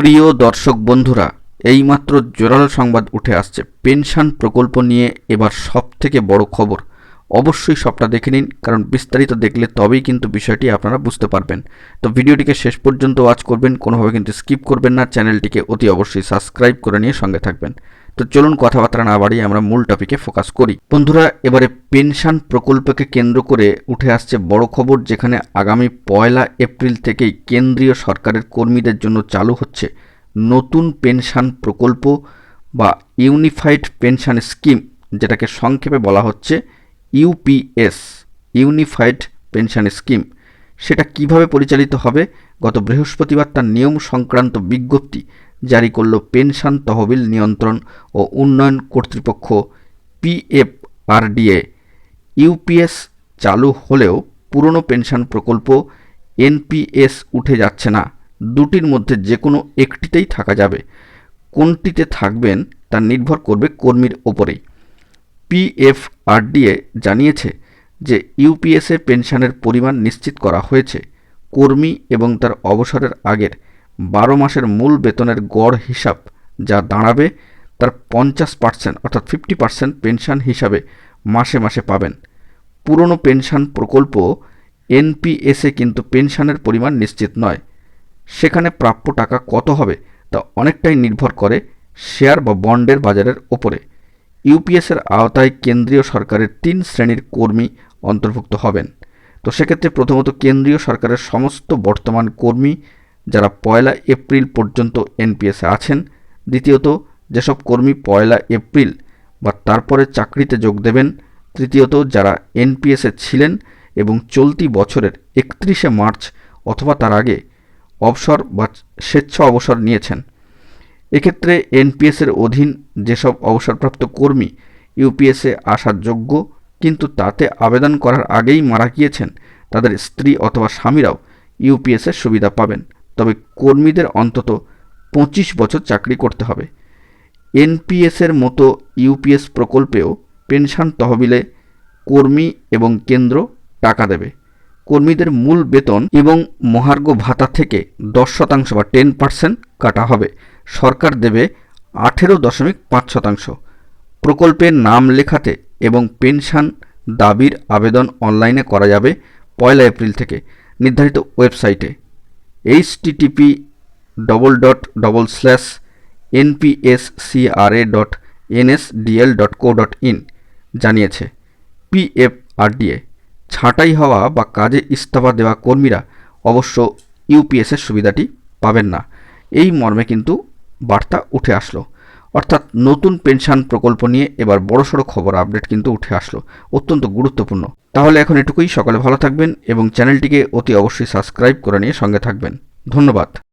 প্রিয় দর্শক বন্ধুরা, এইমাত্র জোরালো সংবাদ উঠে আসছে। পেনশন প্রকল্প নিয়ে এবার সব থেকে বড় খবর। অবশ্যই সবটা দেখে নিন, কারণ বিস্তারিত দেখলে তবেই কিন্তু বিষয়টি আপনারা বুঝতে পারবেন। তো ভিডিওটিকে শেষ পর্যন্ত ওয়াচ করবেন, কোনোভাবে কিন্তু স্কিপ করবেন না। চ্যানেলটিকে অতি অবশ্যই সাবস্ক্রাইব করে নিয়ে সঙ্গে থাকবেন। তো চলুন কথাবার্তা না বাড়িয়ে আমরা মূল টপিকে ফোকাস করি। বন্ধুরা, এবারে পেনশন প্রকল্পকে কেন্দ্র করে উঠে আসছে বড় খবর, যেখানে আগামী পয়লা এপ্রিল থেকেই কেন্দ্রীয় সরকারের কর্মীদের জন্য চালু হচ্ছে নতুন পেনশন প্রকল্প বা ইউনিফাইড পেনশন স্কিম, যেটাকে সংক্ষেপে বলা হচ্ছে ইউপিএস ইউনিফাইড পেনশন স্কিম। সেটা কীভাবে পরিচালিত হবে? গত বৃহস্পতিবার তার নিয়ম সংক্রান্ত বিজ্ঞপ্তি জারি করল পেনশন তহবিল নিয়ন্ত্রণ ও উন্নয়ন কর্তৃপক্ষ পিএফআরডিএ ইউপিএস চালু হলেও পুরনো পেনশন প্রকল্প এনপিএস উঠে যাচ্ছে না। দুটির মধ্যে যে কোনো একটিতেই থাকা যাবে। কোনটিতে থাকবেন তা নির্ভর করবে কর্মীর ওপরেই। পিএফআরডিএ জানিয়েছে যে ইউপিএসে পেনশনের পরিমাণ নিশ্চিত করা হয়েছে। কর্মী এবং তার অবসরের আগের বারো মাসের মূল বেতনের গড় হিসাব যা দাঁড়াবে তার পঞ্চাশ পার্সেন্ট অর্থাৎ ফিফটি পার্সেন্ট পেনশন হিসাবে মাসে মাসে পাবেন। পুরনো পেনশন প্রকল্প এনপিএসে কিন্তু পেনশনের পরিমাণ নিশ্চিত নয়। সেখানে প্রাপ্য টাকা কত হবে তা অনেকটাই নির্ভর করে শেয়ার বা বন্ডের বাজারের ওপরে। ইউপিএসের আওতায় কেন্দ্রীয় সরকারের তিন শ্রেণির কর্মী অন্তর্ভুক্ত হবেন। তো সেক্ষেত্রে প্রথমত কেন্দ্রীয় সরকারের সমস্ত বর্তমান কর্মী যারা পয়লা এপ্রিল পর্যন্ত এনপিএসে আছেন, দ্বিতীয়ত, যেসব কর্মী পয়লা এপ্রিল বা তারপরে চাকরিতে যোগ দেবেন, তৃতীয়ত, যারা এনপিএসে ছিলেন এবং চলতি বছরের একত্রিশে মার্চ অথবা তার আগে অবসর বা স্বেচ্ছা অবসর নিয়েছেন। এক্ষেত্রে এনপিএসের অধীন যেসব অবসরপ্রাপ্ত কর্মী ইউপিএসে আসার যোগ্য, কিন্তু তাতে আবেদন করার আগেই মারা গিয়েছেন, তাদের স্ত্রী অথবা স্বামীরাও ইউপিএসের সুবিধা পাবেন। তবে কর্মীদের অন্তত পঁচিশ বছর চাকরি করতে হবে। এনপিএসের মতো ইউপিএস প্রকল্পেও পেনশন তহবিলে কর্মী এবং কেন্দ্র টাকা দেবে। কর্মীদের মূল বেতন এবং মহার্ঘ ভাতা থেকে দশ শতাংশ বা টেন পার্সেন্ট কাটা হবে। সরকার দেবে আঠেরো দশমিক পাঁচ শতাংশ। প্রকল্পের নাম লেখাতে এবং পেনশন দাবির আবেদন অনলাইনে করা যাবে পয়লা এপ্রিল থেকে। নির্ধারিত ওয়েবসাইটে। H TTP double dot double slash NPSCRA dot NSDL dot co dot in জানিয়েছে পিএফআরডিএ ছাঁটাই হওয়া বা কাজে ইস্তফা দেওয়া কর্মীরা অবশ্য ইউপিএসের সুবিধাটি পাবেন না। এই মর্মে কিন্তু বার্তা উঠে আসলো। অর্থাৎ নতুন পেনশন প্রকল্প নিয়ে এবার বড়সড় খবর আপডেট কিন্তু উঠে আসলো, অত্যন্ত গুরুত্বপূর্ণ। তাহলে এখন এটুকুই, সকালে ভালো থাকবেন এবং চ্যানেলটিকে অতি অবশ্যই সাবস্ক্রাইব করে নিয়ে সঙ্গে থাকবেন। ধন্যবাদ।